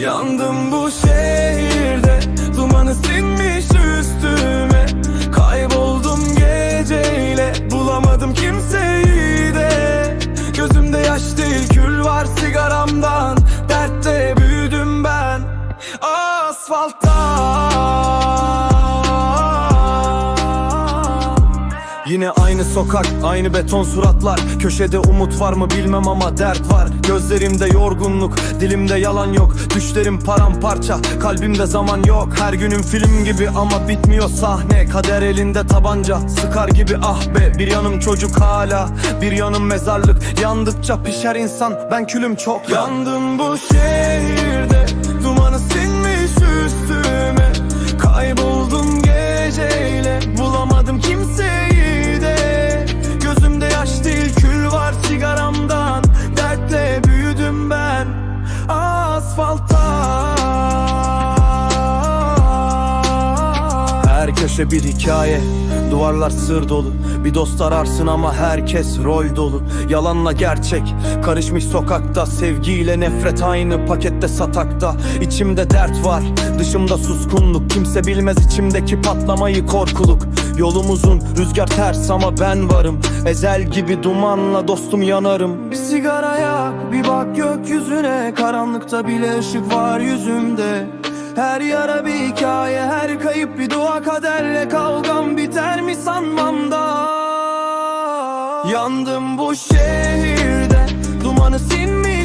Yandım bu şehirde Dumanı sinmiş üstüme Yine aynı sokak, aynı beton suratlar. Köşede umut var mı bilmem ama dert var. Gözlerimde yorgunluk, dilimde yalan yok. Düşlerim paramparça, kalbimde zaman yok. Her günüm film gibi ama bitmiyor sahne. Kader elinde tabanca, sıkar gibi ah be. Bir yanım çocuk hala, bir yanım mezarlık. Yandıkça pişer insan, ben külüm çok. Yandım bu şehirde, asfaltta Her köşe bir hikaye. Duvarlar sır dolu Bir dost ararsın ama herkes rol dolu. Yalanla gerçek Karışmış sokakta Sevgiyle nefret aynı pakette satakta. İçimde dert var Dışımda suskunluk. Kimse bilmez içimdeki patlamayı korkuluk. Yolum uzun Rüzgar ters ama ben varım. Ezel gibi dumanla dostum yanarım. Bir sigara yak Bir bak gökyüzüne. Karanlıkta bile ışık var yüzümde. Her yara bir hikaye, her kayıp bir dua kaderle kavgam biter mi sanmam da? Yandım bu şehirde, dumanı sinmiş